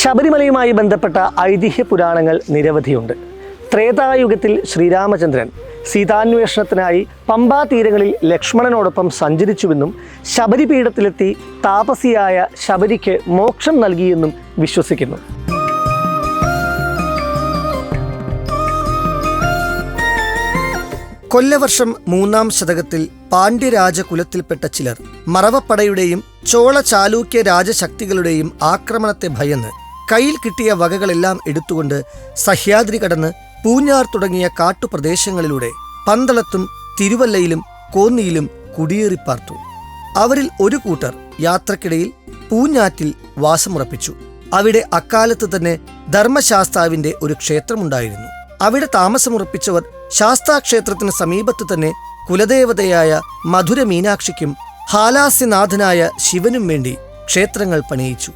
ശബരിമലയുമായി ബന്ധപ്പെട്ട ഐതിഹ്യ പുരാണങ്ങൾ നിരവധിയുണ്ട്. ത്രേതായുഗത്തിൽ ശ്രീരാമചന്ദ്രൻ സീതാന്വേഷണത്തിനായി പമ്പാ തീരങ്ങളിൽ ലക്ഷ്മണനോടൊപ്പം സഞ്ചരിച്ചുവെന്നും ശബരിപീഠത്തിലെത്തി താപസിയായ ശബരിക്ക് മോക്ഷം നൽകിയെന്നും വിശ്വസിക്കുന്നു. കൊല്ലവർഷം മൂന്നാം ശതകത്തിൽ പാണ്ഡ്യരാജകുലത്തിൽപ്പെട്ട ചിലർ മറവപ്പടയുടെയും ചോള ചാലൂക്യ രാജശക്തികളുടെയും ആക്രമണത്തെ ഭയന്ന് കയ്യിൽ കിട്ടിയ വകകളെല്ലാം എടുത്തുകൊണ്ട് സഹ്യാദ്രി കടന്ന് പൂഞ്ഞാർ തുടങ്ങിയ കാട്ടുപ്രദേശങ്ങളിലൂടെ പന്തളത്തും തിരുവല്ലയിലും കോന്നിയിലും കുടിയേറിപ്പാർത്തു അവരിൽ ഒരു കൂട്ടർ യാത്രക്കിടയിൽ പൂഞ്ഞാറ്റിൽ വാസമുറപ്പിച്ചു. അവിടെ അക്കാലത്ത് തന്നെ ധർമ്മശാസ്താവിന്റെ ഒരു ക്ഷേത്രമുണ്ടായിരുന്നു. അവിടെ താമസമുറപ്പിച്ചവർ ശാസ്താക്ഷേത്രത്തിന് സമീപത്ത് തന്നെ കുലദേവതയായ മധുര മീനാക്ഷിക്കും ഹാലാസ്യനാഥനായ ശിവനും വേണ്ടി ക്ഷേത്രങ്ങൾ പണിയിച്ചു.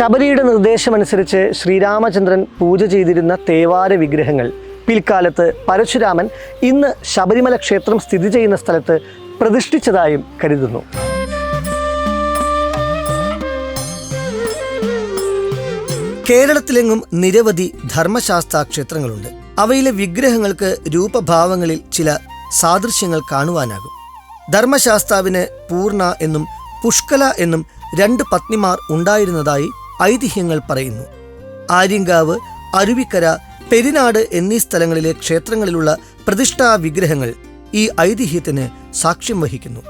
ശബരിയുടെ നിർദ്ദേശമനുസരിച്ച് ശ്രീരാമചന്ദ്രൻ പൂജ ചെയ്തിരുന്ന തേവാര വിഗ്രഹങ്ങൾ. പിൽക്കാലത്ത് പരശുരാമൻ ഇന്ന് ശബരിമല ക്ഷേത്രം സ്ഥിതി ചെയ്യുന്ന സ്ഥലത്ത് പ്രതിഷ്ഠിച്ചതായും കരുതുന്നു. കേരളത്തിലെങ്ങും നിരവധി ധർമ്മശാസ്ത്ര ക്ഷേത്രങ്ങളുണ്ട്. അവയിലെ വിഗ്രഹങ്ങൾക്ക് രൂപഭാവങ്ങളിൽ ചില സാദൃശ്യങ്ങൾ കാണുവാനാകും. ധർമ്മശാസ്താവിന് പൂർണ എന്നും പുഷ്കല എന്നും രണ്ട് പത്നിമാർ ഉണ്ടായിരുന്നതായി ഐതിഹ്യങ്ങൾ പറയുന്നു. ആര്യങ്കാവ് അരുവിക്കര പെരിനാട് എന്നീ സ്ഥലങ്ങളിലെ ക്ഷേത്രങ്ങളിലുള്ള പ്രതിഷ്ഠാ വിഗ്രഹങ്ങൾ ഈ ഐതിഹ്യത്തിന് സാക്ഷ്യം വഹിക്കുന്നു.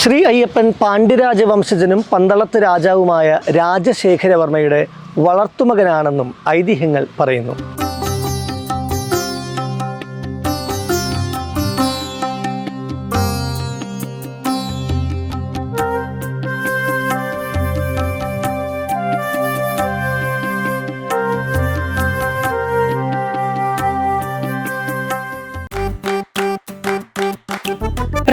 ശ്രീ അയ്യപ്പൻ പാണ്ഡ്യരാജ വംശജനും പന്തളത്ത് രാജാവുമായ രാജശേഖരവർമ്മയുടെ വളർത്തുമകനാണെന്നും ഐതിഹ്യങ്ങൾ പറയുന്നു.